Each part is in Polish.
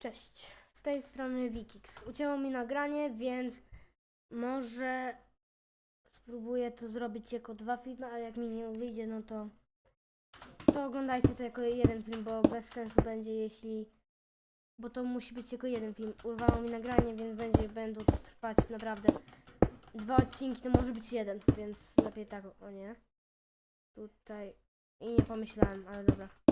Cześć, z tej strony Wikix. Ucięło mi nagranie, więc może spróbuję to zrobić jako dwa filmy, ale jak mi nie wyjdzie, no to to oglądajcie to jako jeden film, bo bez sensu będzie, jeśli bo to musi być jako jeden film. Urwało mi nagranie, więc będzie będą trwać naprawdę dwa odcinki, to może być jeden, więc lepiej tak, o nie. Tutaj i nie pomyślałem, ale dobra.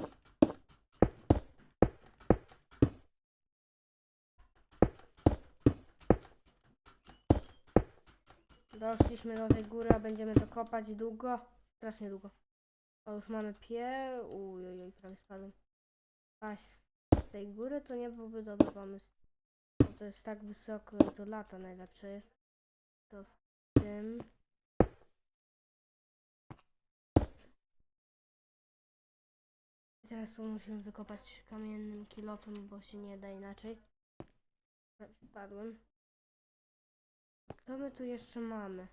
Doszliśmy do tej góry, a będziemy to kopać długo. Strasznie długo. O, już mamy pie... Uj, uj, uj, prawie spadłem. Paść z tej góry to nie byłby dobry pomysł. Bo to jest tak wysoko i to lata najlepsze jest. To w tym... Teraz tu musimy wykopać kamiennym kilofem, bo się nie da inaczej. Spadłem. Co my tu jeszcze mamy?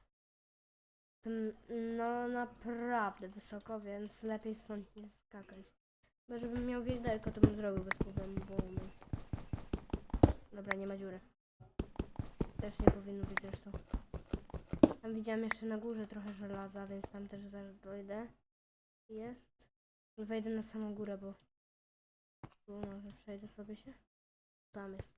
No naprawdę wysoko, więc lepiej stąd nie skakać. Bo żebym miał wiaderko, to bym zrobił bez problemu, bo. Dobra, nie ma dziury. Też nie powinno być zresztą. Tam widziałem jeszcze na górze trochę żelaza, więc tam też zaraz dojdę. Jest. Wejdę na samą górę, bo tu może przejdę sobie się. Tam jest.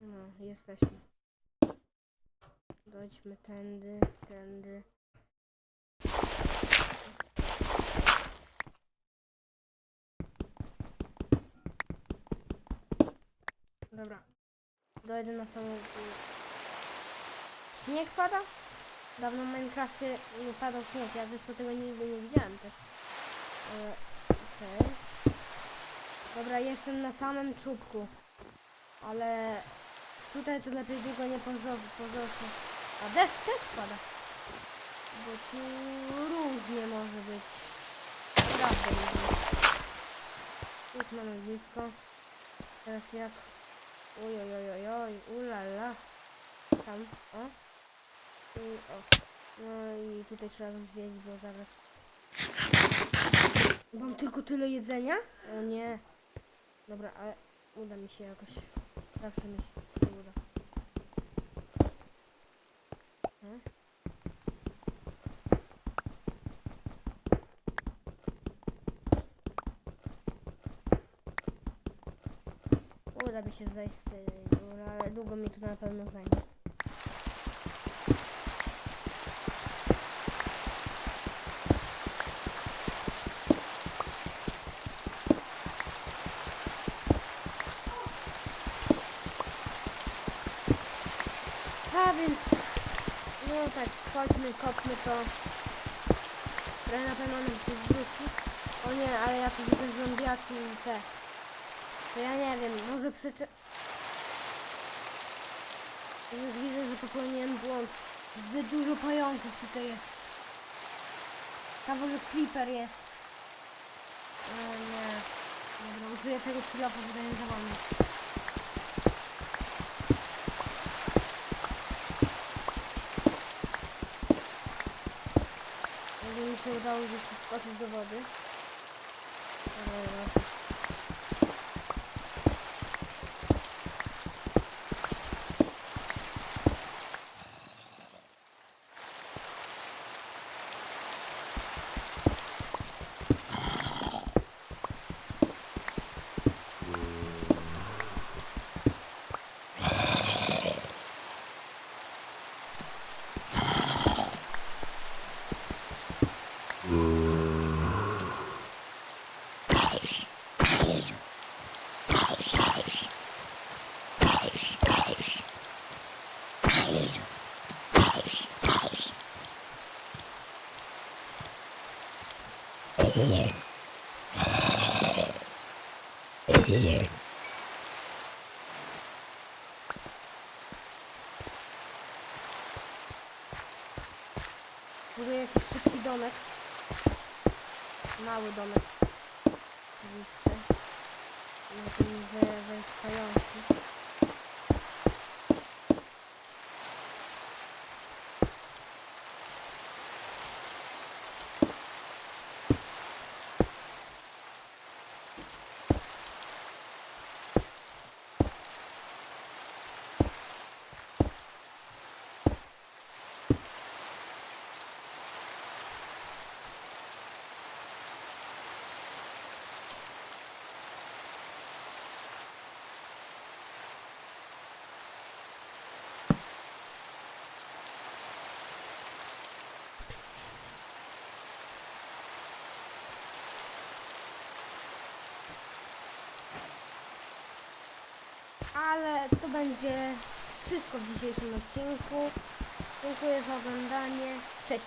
No, jesteśmy. Dojdźmy tędy, tędy. Dobra. Dojdę na samą górę. Śnieg pada? Dawno w Minecrafcie nie padał śnieg, ja zresztą tego nigdy nie widziałem też. Ale, okej. Dobra, jestem na samym czubku. Ale tutaj to lepiej długo nie pozostać. A deszcz też pada. Bo tu różnie może być. Naprawdę. Już mamy blisko. Teraz jak... Oj, oj, oj, oj, oj, ulala. Tam, o. I o. No i tutaj trzeba zjeść, bo zaraz... Mam tylko tyle jedzenia? O nie. Dobra, ale uda mi się jakoś. Zawsze mi się to uda. E? Mi się zejść z tej góry, ale długo mi to na pewno zajmie. A więc, no tak, schodźmy, kopmy to. Trochę na pewno nam się zwróci. O nie, ale ja tu widzę zombiaki i te. To ja nie wiem, może przyczy... Już widzę, że popełniłem błąd. Zbyt dużo pająków tutaj jest. Tam może creeper jest. O nie. Dobra, użyję tego kilofa, bo nie załamie. Jakby mi się udało gdzieś skoczyć do wody. Dobra, dobra. Buduję jakiś szybki domek. Mały domek. Oczywiście. Na tym wy- wejść pająki. Ale to będzie wszystko w dzisiejszym odcinku. Dziękuję za oglądanie. Cześć.